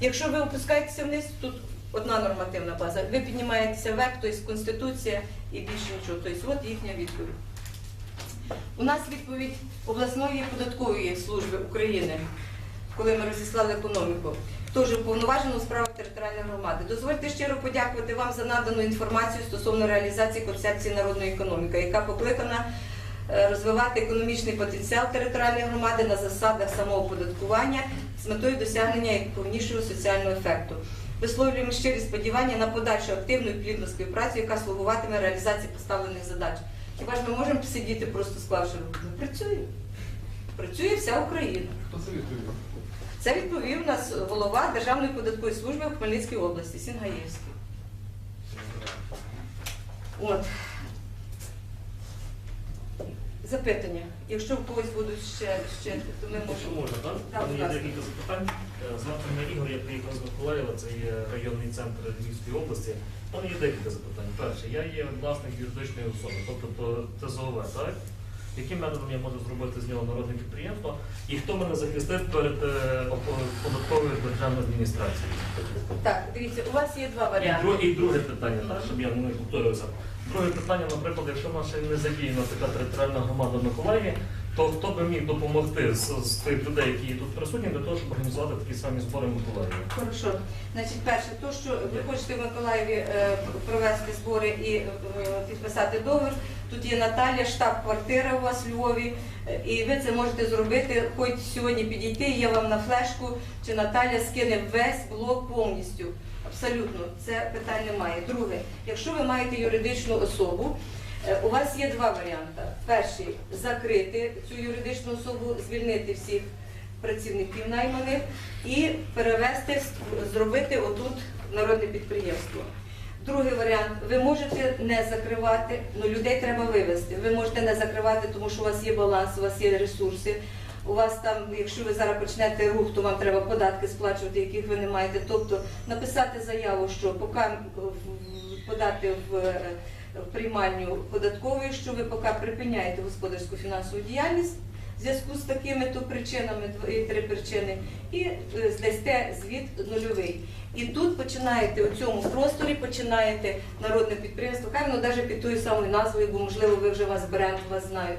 Якщо ви опускаєтеся вниз, тут одна нормативна база. Ви піднімаєтеся вверх, тобто Конституція і більше нічого. Тобто от їхня відповідь. У нас відповідь обласної податкової служби України, коли ми розіслали економіку. Теж уповноважено у справах територіальної громади. Дозвольте щиро подякувати вам за надану інформацію стосовно реалізації концепції народної економіки, яка покликана е, розвивати економічний потенціал територіальної громади на засадах самооподаткування з метою досягнення якповнішого соціального ефекту. Висловлюємо щирі сподівання на подальшу активну і плідну співпрацю, яка слугуватиме реалізації поставлених задач. Хіба ж ми можемо сидіти просто склавши руки? Ми працюємо. Працює вся Україна. Хто це відповів? Це відповів нас голова Державної податкової служби в Хмельницькій області Сінгаєвський. От. Запитання. Якщо в когось будуть ще, ще то ми можемо. можна, так? Є декілька запитань. Е, Звати мене Ігор, я приїхав з Миколаєва, це є районний центр Львівської області. Мене є декілька запитань. Перше, я є власник юридичної особи, тобто то- ТЗОВ, так? Яким методом я можу зробити з нього народне підприємство? І хто мене захистить перед е, податковою державною адміністрацією? Так, дивіться, у вас є два І, варіанти. і друге питання, так, щоб я не повторювався. Друге питання, наприклад, якщо в нас не задіяна така територіальна громада в Миколаєві, то хто би міг допомогти з, з тих людей, які тут присутні, для того, щоб організувати такі самі збори в Миколаєві? Хорошо. Значить, перше, то, що ви хочете в Миколаєві е, провести збори і е, підписати договір, тут є Наталя, штаб-квартира у вас в Львові, е, і ви це можете зробити, хоч сьогодні підійти, я вам на флешку, чи Наталя скине весь блок повністю. Абсолютно, це питань немає. Друге, якщо ви маєте юридичну особу, у вас є два варіанти. Перший закрити цю юридичну особу, звільнити всіх працівників найманих і перевести, зробити отут народне підприємство. Другий варіант, ви можете не закривати, ну людей треба вивезти. Ви можете не закривати, тому що у вас є баланс, у вас є ресурси. У вас там, якщо ви зараз почнете рух, то вам треба податки сплачувати, яких ви не маєте. Тобто написати заяву, що поки подати в, е, в приймальню податкової, що ви поки припиняєте господарську фінансову діяльність в зв'язку з такими то причинами, три причини, і е, здасте звіт нульовий. І тут починаєте у цьому просторі, починаєте народне підприємство, хай воно навіть під тою самою назвою, бо можливо ви вже вас бренд, вас знають.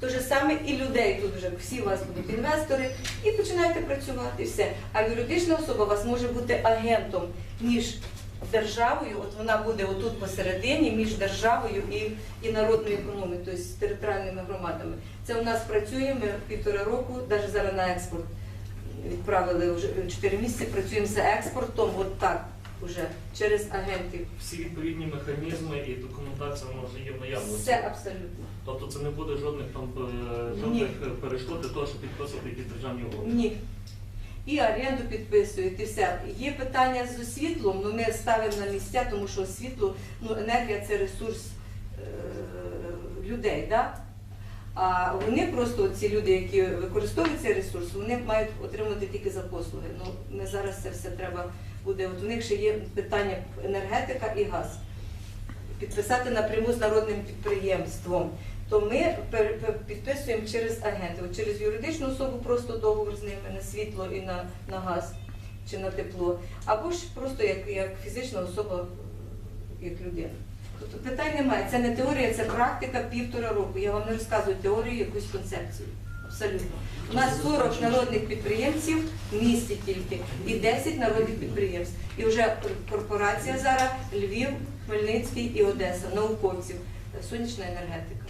То же саме і людей тут вже всі у вас будуть інвестори, і починаєте працювати все. А юридична особа у вас може бути агентом між державою, от вона буде отут посередині між державою і, і народною економікою, тобто з територіальними громадами. Це у нас працює, ми півтора року, навіть зараз на експорт відправили вже 4 місяці, працюємо за експортом, от так уже через агентів. Всі відповідні механізми і документація вже є в наявності. Все абсолютно. Тобто це не буде жодних там е, жодних перешкод для того, щоб підписувати якісь державні угоди. Ні. І оренду підписують, і все. Є питання з освітлом, ну ми ставимо на місця, тому що світло, ну енергія це ресурс е, людей, да? А вони просто, ці люди, які використовують цей ресурс, вони мають отримати тільки за послуги. Ну, ми зараз це все треба буде. От у них ще є питання енергетика і газ. Підписати напряму з народним підприємством. То ми підписуємо через агентів, через юридичну особу просто договор з ними на світло і на, на газ чи на тепло, або ж просто як, як фізична особа, як людина. Тобто питань немає. Це не теорія, це практика півтора року. Я вам не розказую теорію, якусь концепцію. Абсолютно. У нас 40 народних підприємців в місті тільки і 10 народних підприємств. І вже корпорація зараз Львів, Хмельницький і Одеса, науковців, сонячна енергетика.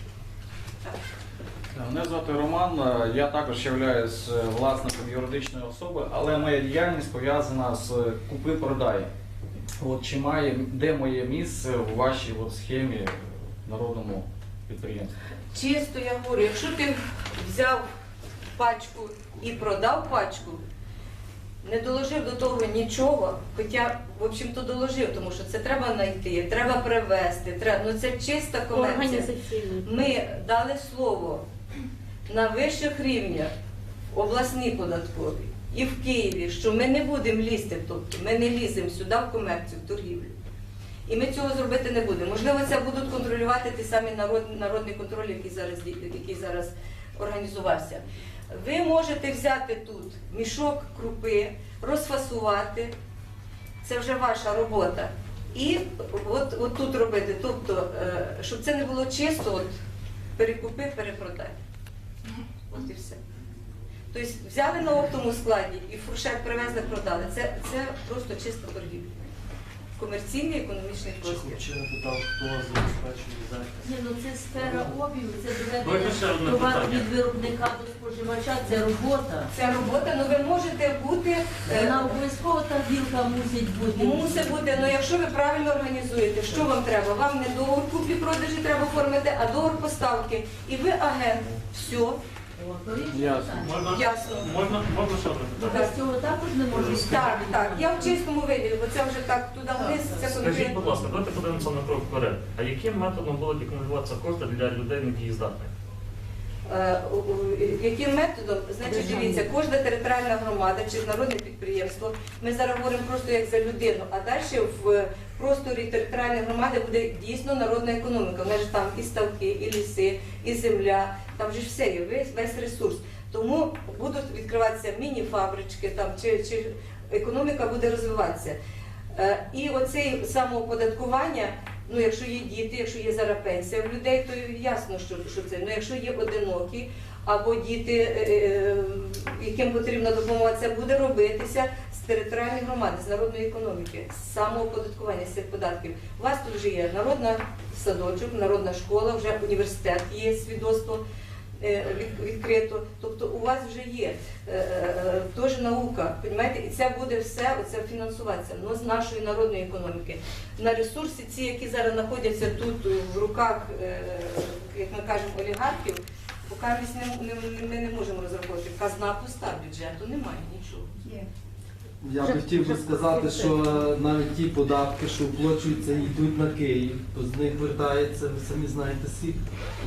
Мене звати Роман, е, я також являюсь е, власником юридичної особи, але моя діяльність пов'язана з купи-продай. От чи має, де моє місце у вашій от схемі народному підприємстві? Чисто я говорю, якщо ти взяв пачку і продав пачку, не доложив до того нічого, хоча, в общем-то, доложив, тому що це треба знайти, треба привезти, треба, ну це чиста комерція. Ми дали слово на вищих рівнях, обласній податковій і в Києві, що ми не будемо лізти, тобто ми не ліземо сюди в комерцію, в торгівлю. І ми цього зробити не будемо. Можливо, це будуть контролювати ті самі народ, народний контроль, який зараз, який зараз організувався. Ви можете взяти тут мішок крупи, розфасувати. Це вже ваша робота. І от, от тут робити. Тобто, е, щоб це не було чисто, от, перекупи, перепродай. От і все. Тобто взяли на оптовому складі і фуршет привезли, продали. Це, це просто чиста торгівля. Комерційний економічний простір. Ще не питав, хто забезпечує захист. Ні, ну це сфера обігу, це ще одне доведення питання. від виробника до споживача, це робота. Це робота, ну ви можете бути. е, Вона обов'язково та вілка мусить бути. Мусить бути, ну якщо ви правильно організуєте, що вам треба? Вам не договор куплі-продажі треба оформити, а договор поставки. І ви агент. Все, Ясно. Можна, ясно. можна, можна ще одне? Без цього також не може Так, так. Я в чистому виді, бо це вже так туди вниз, це Скажіть, будь ласка, давайте подивимося на крок вперед. А яким методом будуть акумулюватися кошти для людей недієздатних? Е, у- у- Яким методом? Значить, дивіться, кожна територіальна громада чи народне підприємство. Ми зараз говоримо просто як за людину, а далі в просторі територіальної громади буде дійсно народна економіка. У нас ж там і ставки, і ліси, і земля. Там же все є, весь, весь ресурс. Тому будуть відкриватися міні-фабрички там чи, чи економіка буде розвиватися. Е, І оце самооподаткування, ну якщо є діти, якщо є зараз пенсія в людей, то ясно, що, що це. Ну якщо є одинокі або діти, е, е, яким потрібна допомога, це буде робитися з територіальної громади, з народної економіки, з самооподаткування з цих податків. У вас тут вже є народна садочок, народна школа, вже університет є свідоцтво е, від- відкрито. Тобто у вас вже є е, е, теж наука, розумієте? і це буде все оце фінансуватися ну, з нашої народної економіки. На ресурси, ці, які зараз знаходяться тут в руках, е, як ми кажемо, олігархів, поки ми не можемо розраховувати. Казна пуста, бюджету немає нічого. Я б хотів би сказати, що навіть ті податки, що оплачуються, йдуть на Київ, то з них вертається, ви самі знаєте скільки.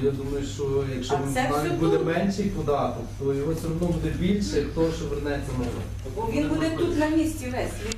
Я думаю, що якщо А це все навіть буде тут. менший податок, то його все одно буде більше, того, що вернеться на Бо він буде тут на місці весь.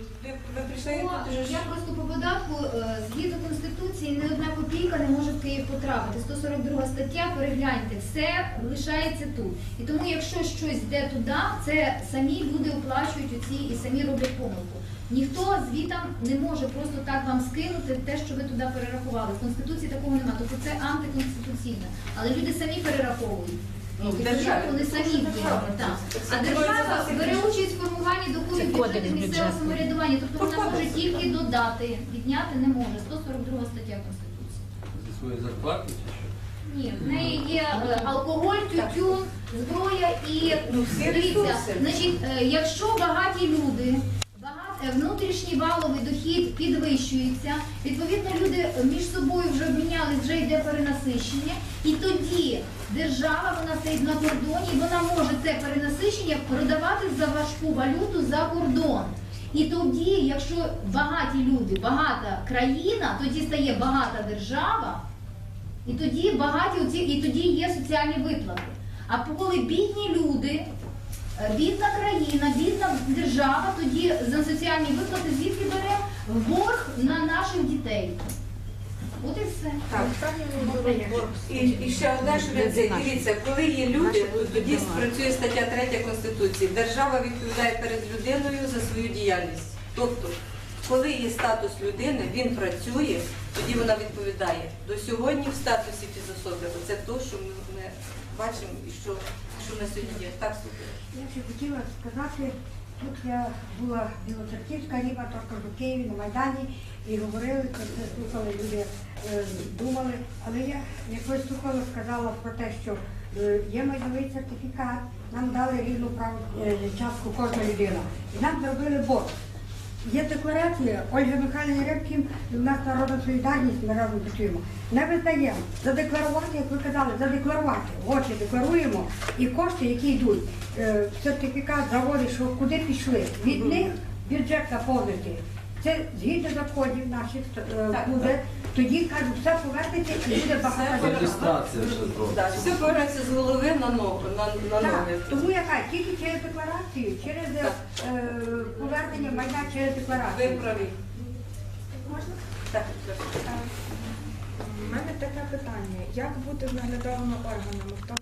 І Ну, тут уже. Я просто по податку, е, згідно Конституції, ні одна копійка не може в Київ потрапити. 142 стаття, перегляньте, все лишається тут. І тому, якщо щось йде туди, це самі люди оплачують оці і самі роблять помилку. Ніхто звітам не може просто так вам скинути те, що ви туди перерахували. В Конституції такого немає. Тобто це антиконституційне. Але люди самі перераховують. Ну, в державі. Вони самі так. А держава бере участь в формуванні доходів бюджету місцевого самоврядування. Тобто вона може тільки додати, відняти не може. 142 стаття Конституції. зі своєї зарплати чи що? Ні, в неї є е, алкоголь, тютюн, зброя і Ну, всі дивіться, ресурси. значить, е, якщо багаті люди, внутрішній валовий дохід підвищується, відповідно люди між собою вже обмінялись, вже йде перенасищення, і тоді держава вона стоїть на кордоні, і вона може це перенасищення продавати за важку валюту за кордон. І тоді, якщо багаті люди, багата країна, тоді стає багата держава. І тоді багаті і тоді є соціальні виплати. А коли бідні люди, бідна країна, бідна держава, тоді за соціальні виплати звідки бере борг на наших дітей. От і все. Так. І, і ще одне, що дивіться, коли є люди, то тоді спрацює стаття 3 Конституції. Держава відповідає перед людиною за свою діяльність. Тобто, коли є статус людини, він працює, тоді вона відповідає. До сьогодні в статусі фізособи. Це те, що ми, ми бачимо і що, що на сьогодні є. Так, слухаю. Я ще хотіла сказати, тут я була Білоцерківська ріба, трошки в Києві на Майдані і говорили, це все слухали, люди е, думали. Але я якось слухала, сказала про те, що е, є майновий сертифікат, нам дали рівну прав е, частку кожна людина. І нам зробили борг. Є декларація Ольги Михайлівни Рябкін, нас народна солідарність, ми разом працюємо. Не визнаємо. Задекларувати, як ви казали, задекларувати. Очі декларуємо і кошти, які йдуть, е, сертифікат, заводи, що куди пішли. Від них бюджет наповнити. Це згідно законів наших е, Так, буде. Тоді кажуть, все повернеться і буде багато. Реєстрація Так, все повернеться з голови на ногу, на, на Так, ноги. тому яка тільки через декларацію, через е, повернення майна через Ви декларацію. праві. Можна? Так, У мене таке питання: як бути з наглядовими органами? Хто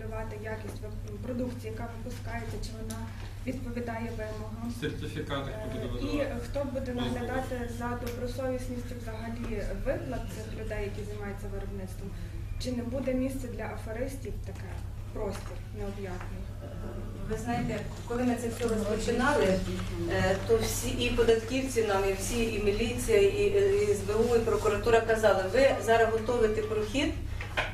контролювати якість ви- продукції, яка випускається, чи вона відповідає вимогам? Сертифікати хто буде Е, І хто буде наглядати за добросовісністю взагалі виплат цих людей, які займаються виробництвом? Чи не буде місце для аферистів таке простір необ'ятний? Ви знаєте, коли ми це все розпочинали, е, то всі і податківці нам, і всі, і міліція, і, і СБУ, і прокуратура казали, ви зараз готуєте прохід,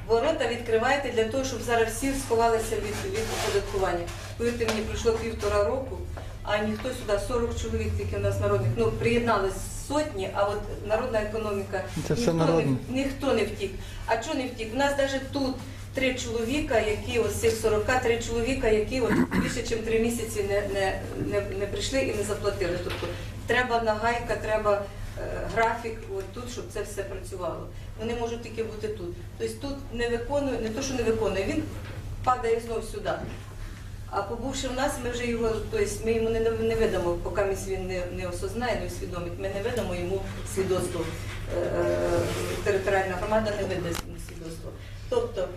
ворота відкриваєте для того, щоб зараз всі сховалися від, від оподаткування. Повірте мені, пройшло півтора року, а ніхто сюди, 40 чоловік тільки у нас народних, ну приєднались сотні, а от народна економіка Це все ніхто, не, ніхто не втік. А чого не втік? У нас навіть тут три чоловіка, які ось цих 40, три чоловіка, які от більше ніж три місяці не, не, не, не прийшли і не заплатили. Тобто треба нагайка, треба графік от тут, щоб це все працювало. Вони можуть тільки бути тут. Тобто тут не виконує, не то, що не виконує, він падає знов сюди. А побувши в нас, ми вже його, тобто ми йому не, не видамо, поки він не, не осознає, не усвідомить, ми не видамо йому свідоцтво. Е, е, Територіальна громада не видасть йому свідоцтво. Тобто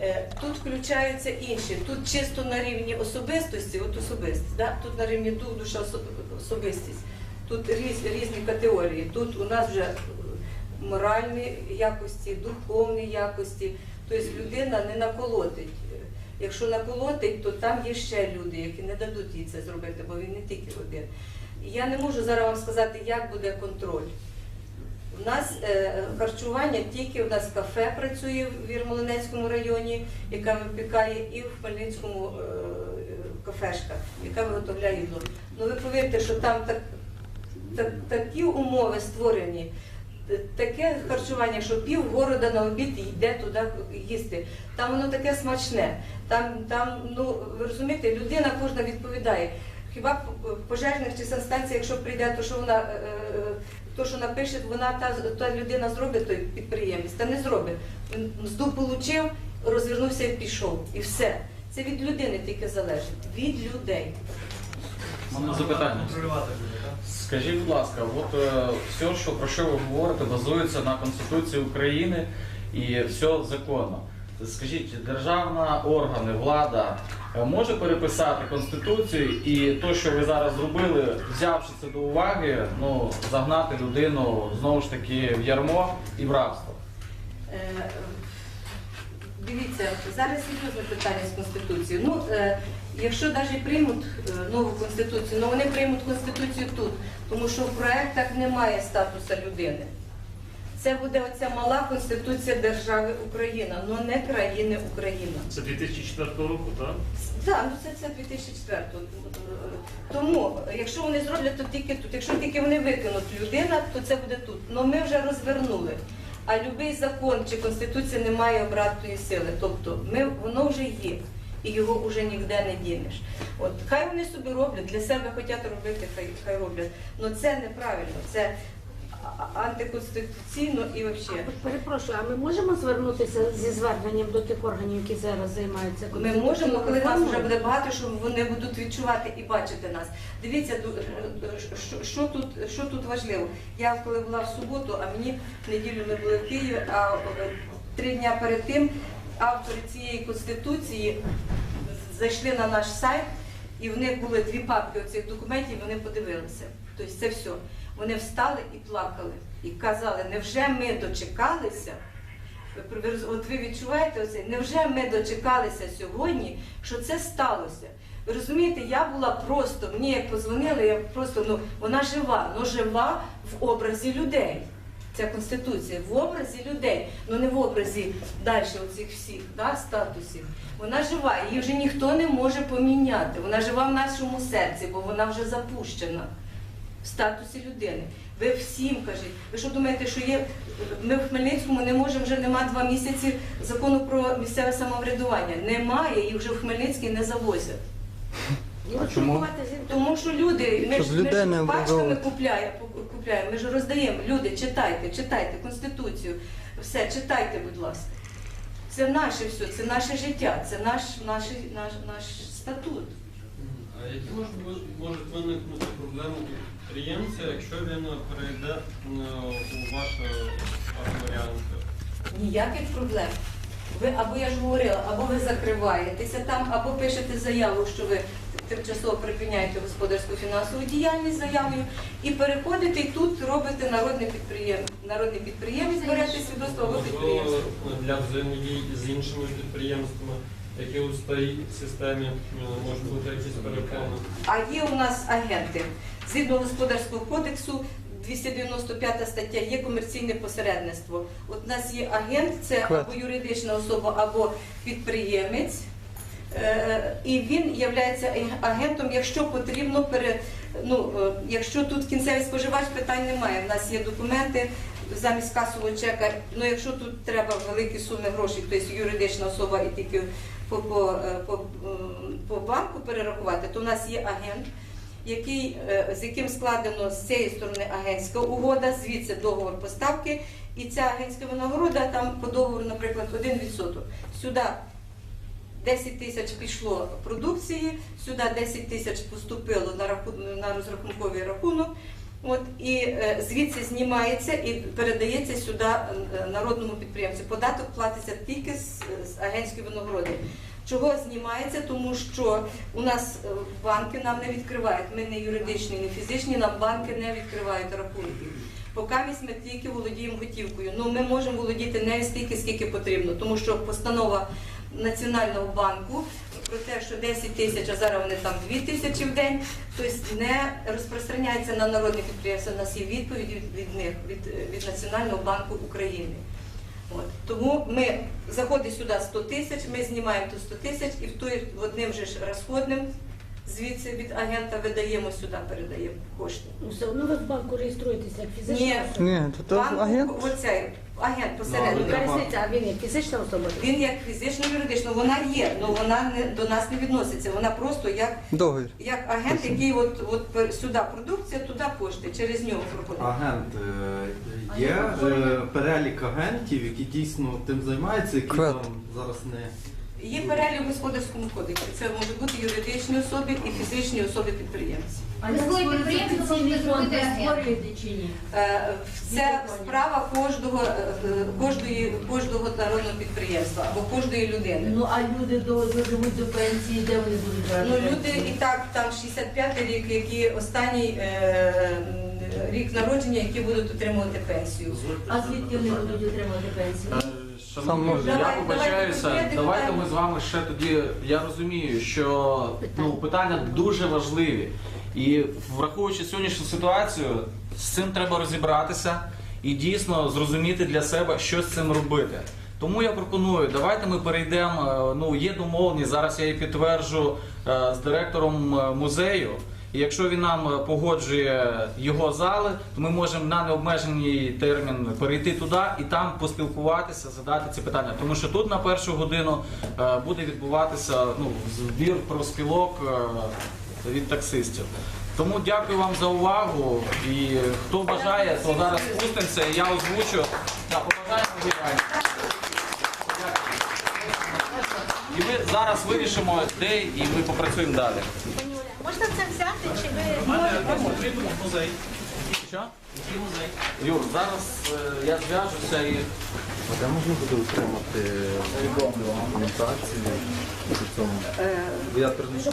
е, тут включаються інші. Тут чисто на рівні особистості, от особистість, да? тут на рівні дух, душа, особистість. Тут різ, різні категорії. Тут у нас вже моральні якості, духовні якості. Тобто людина не наколотить. Якщо наколотить, то там є ще люди, які не дадуть їй це зробити, бо він не тільки один. Я не можу зараз вам сказати, як буде контроль. У нас е, харчування тільки у нас кафе працює в Вірмолинецькому районі, яка випікає, і в Хмельницькому е, кафешка, яка виготовляє їдло. Ну ви повірте, що там так, так, такі умови створені, таке харчування, що пів города на обід йде туди їсти. Там воно таке смачне. Там, там, ну ви розумієте, людина кожна відповідає. Хіба п- пожежних чи санстанція, якщо прийде, то що вона е, е, то, що напише, вона та, та людина зробить той підприємець, та не зробить. Він мзду отримав, розвернувся і пішов. І все. Це від людини тільки залежить. Від людей. Мене запитання. Скажіть, будь ласка, от е, все, що про що ви говорите, базується на Конституції України і все законно. Скажіть, державна органи, влада е, може переписати конституцію і те, що ви зараз зробили, взявши це до уваги, ну загнати людину знову ж таки в ярмо і в рабство. Е, Дивіться, зараз серйозне питання з Конституцією. Ну, е, якщо навіть приймуть е, нову Конституцію, ну вони приймуть Конституцію тут, тому що в проектах немає статусу людини. Це буде оця мала Конституція держави Україна, але не країни Україна. Це 2004 року, так? Так, ну це, це 2004. Тому, якщо вони зроблять, то тільки тут. Якщо тільки вони викинуть людина, то це буде тут. Ну ми вже розвернули. А будь-який закон чи конституція не має обратної сили. Тобто ми, воно вже є. І його вже ніде не дінеш. От хай вони собі роблять, для себе хочуть робити, хай, хай роблять. Але це неправильно, це антиконституційно і взагалі. Перепрошую, а ми можемо звернутися зі зверненням до тих органів, які зараз займаються Ми можемо, коли нас вже буде багато, що вони будуть відчувати і бачити нас. Дивіться, що, що тут що тут важливо. Я коли була в суботу, а мені в неділю ми були в Києві, а е, три дня перед тим автори цієї конституції зайшли на наш сайт, і в них були дві папки оцих документів, і вони подивилися. Тобто це все. Вони встали і плакали, і казали, невже ми дочекалися? От ви відчуваєте оце? Невже ми дочекалися сьогодні, що це сталося? Ви розумієте, я була просто, мені як позвонили, я просто, ну, вона жива, ну жива в образі людей. Ця конституція в образі людей, ну не в образі далі оцих всіх да, статусів. Вона жива, її вже ніхто не може поміняти. Вона жива в нашому серці, бо вона вже запущена в статусі людини. Ви всім кажіть, ви що думаєте, що є ми в Хмельницькому не можемо вже нема два місяці закону про місцеве самоврядування. Немає, їх вже в Хмельницький не завозять. І от чому? Тому що люди, ми ж, ми ж пачками купляємо, купляємо, ми ж роздаємо. Люди, читайте, читайте Конституцію, все, читайте, будь ласка. Це наше все, це наше життя, це наш, наш, наш, наш статут. А які можуть, виникнути проблеми підприємця, якщо він перейде е, у ваш варіант? Ніяких проблем. Ви або я ж говорила, або ви закриваєтеся там, або пишете заяву, що ви тимчасово припиняєте господарську фінансову діяльність заявою, і переходите і тут робите народний підприємець. Народний підприємець берете свідоцтво або підприємство. Для взаємодії з іншими підприємствами, які у старій системі е, можуть бути якісь перепони. А є у нас агенти. Згідно господарського кодексу, 295 стаття є комерційне посередництво. От у нас є агент, це або юридична особа, або підприємець. Е, І він є агентом, якщо потрібно пере, ну, е, якщо тут кінцевий споживач, питань немає. У нас є документи замість касового чека. Ну якщо тут треба великі суми грошей, тобто юридична особа і тільки по, по, е, по, по банку перерахувати, то у нас є агент, який, е, з яким складено з цієї сторони агентська угода, звідси договор поставки, і ця агентська винагорода там по договору, наприклад, 1%. Сюди 10 тисяч пішло продукції, сюди 10 тисяч поступило на, раху... на розрахунковий рахунок. От, і е, звідси знімається і передається сюди е, народному підприємцю. Податок платиться тільки з, з агентської винагороди. Чого знімається? Тому що у нас е, банки нам не відкривають. Ми не юридичні, не фізичні, нам банки не відкривають рахунки. Поки ми тільки володіємо готівкою. Ну ми можемо володіти не стільки, скільки потрібно, тому що постанова Національного банку про те, що 10 тисяч, а зараз вони там 2 тисячі в день, тобто не розпространяється на народні підприємства. У нас є відповідь від, них, від, від Національного банку України. От. Тому ми заходить сюди 100 тисяч, ми знімаємо ту 100 тисяч і в той в одним же ж розходним звідси від агента видаємо сюди, передаємо кошти. Ну, все одно ви в банку реєструєтеся як фізична Ні. особа. Ні, то, то Банку, агент. оцей, агент Ну, посередник. різниця, а він як фізична особа? Він як фізично юридично, вона є, але вона не до нас не відноситься. Вона просто як, Договір. як агент, який от, от пер- сюди продукція, туди кошти, через нього проходить. Агент е, є е, перелік агентів, які дійсно тим займаються, які Квет. там зараз не. Є перелік в господарському кодексі. Це можуть бути юридичні особи і фізичні особи підприємці. Ви свої можете зробити ні? Е, Це справа кожного, е, кожної, кожного народного підприємства або кожної людини. Ну а люди до доживуть до пенсії, де вони будуть брати? Ну, пенсію? люди і так, там 65 рік, які останній е, м, рік народження, які будуть отримувати пенсію. А звідки вони будуть отримати пенсію? Е, Шановні, я вибачаюся. давайте, Давайте ми з вами ще тоді. Я розумію, що ну, питання дуже важливі. І враховуючи сьогоднішню ситуацію, з цим треба розібратися і дійсно зрозуміти для себе, що з цим робити. Тому я пропоную, давайте ми перейдемо. е, Ну, є домовленість, зараз я її підтверджу е, з директором е, музею. І якщо він нам погоджує його зали, то ми можемо на необмежений термін перейти туди і там поспілкуватися, задати ці питання. Тому що тут на першу годину буде відбуватися ну, збір профспілок е, від таксистів. Тому дякую вам за увагу. І хто бажає, то зараз спустимося і я озвучу. Да, побажаємо виграння. І ми зараз вирішимо, де і ми попрацюємо далі. Можна це взяти чи ви музей. Що? Юр, зараз е, я зв'яжуся і А де можна буде отримати документацію по цьому? Е, я перенесу.